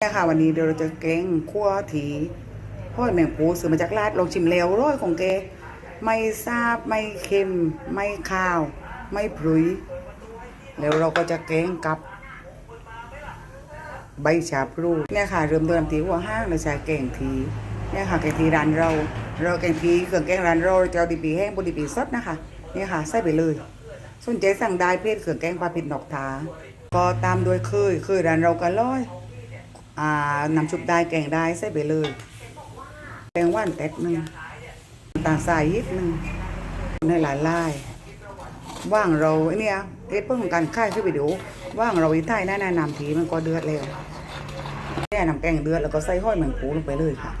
เนี่ยค่ะวันนี้เดี๋ยวเราจะแกงคั่วถีห้อยแมงปูซื้อมาจากร้านลองชิมแล้วร้อยของแกไม่ซาบไม่เค็ม ไม่ข้าว ไม่พรุย แล้วเราก็จะแกงกับใบชาพลูเนี่ยค่ะเริ่มต้นทีหัวห้างเราใช้แกงทีเนี่ยค่ะแกงทีร้านเรา เราแกงทีเครื่องแกงร้านเราจะเอาดีปีแห้งบดีปีสดนะคะเนี่ยค่ะใส่ไปเลยสนใจสั่งได้เพจเครื่องแกงปลาพิษนอกทาก็ตามด้วยเคยเคยร้านเราก็ร้อย อ่านำชุบได้แกงได้ใส่ไปเลยแกงว่านแตกหนึ่งตาลทรายยิดหนึ่งในหลายลายว่างเราไอ้เนี่ยเอ็ดเพิ่องการค่ายขึ้นไปเดี๋ยวว่างเราอีท้ายหน้าหน้านำทีมันก็เดือดแล้วแค่นำแกงเดือดแล้วก็ใส่ห้อยแมงปูลงไปเลยค่ะ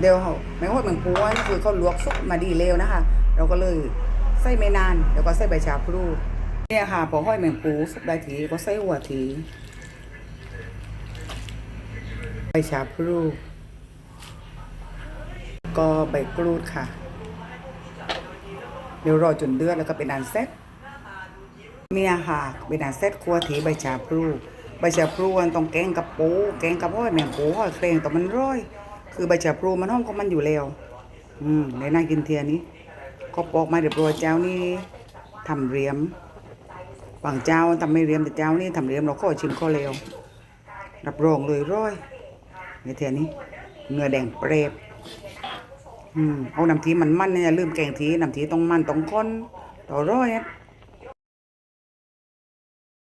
เดี๋ยวแมงห้อยแมงปูนี่คือเขาลวกสุกมาดีแล้วนะคะ เราก็เลยใส่ไม่นานแล้วก็ใส่ใบชาพลูเนี่ยค่ะพอห้อยแมงปูสุกได้ทีก็ใส่หัวที ใบชาพลูก็ใบกรูดค่ะเดี๋ยวรอจนเดือดแล้วก็เป็นอันเซ็ตเนี่ยค่ะเป็นอันเซ็ตครัวถีใบชาพลูใบชาพลูนต้องแกงกับปูแกงกับห้อยแมงปูห้อยเครงแต่มันร้อย คือใบชาพลูมันห้องของมันอยู่แล้ว อืมในน่ากินเทียนี้ก็ปอกมาเรียบร้อยเจ้านี่ทำเรียมบางเจ้าทำไม่เรียมแต่เจ้านี่ทำเรียมเราก็ชิมข้อเร็วรับรองเลยร้อย ในเทียนี้เนื้อแดงเปรบอืมเอาน้ำทีมันมันเนี่ยลืมแกงทีน้ำทีต้องมันต้องค้นต่อร้อยอะ